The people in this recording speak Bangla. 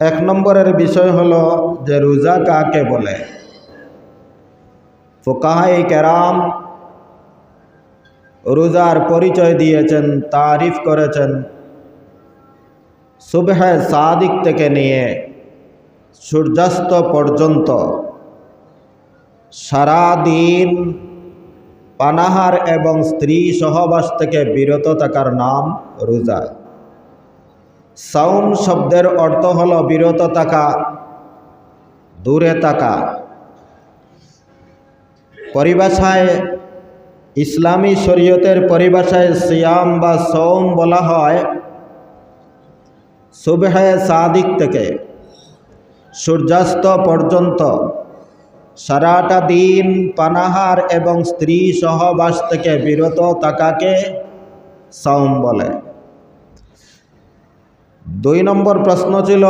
এক নম্বরের বিষয় হলো যে রোজা কাকে বলে? ফোকাহাই কেরাম রোজার পরিচয় দিয়েছেন, তারিফ করেছেন। সুবহে সাদিক থেকে নিয়ে সূর্যাস্ত পর্যন্ত সারাদিন পানাহার এবং স্ত্রী সহবাস থেকে বিরত থাকার নাম রোজা। সাউম শব্দের অর্থ হল বিরত থাকা, দূরে থাকা। পরিভাষায় ইসলামী শরীয়তের পরিভাষায় সিয়াম বা সৌম বলা হয় সুবহে সাদিক থেকে। সূর্যাস্ত পর্যন্ত সারাটা দিন পানাহার এবং স্ত্রী সহবাস থেকে বিরত থাকাকে সৌম বলে। দুই নম্বর প্রশ্ন ছিল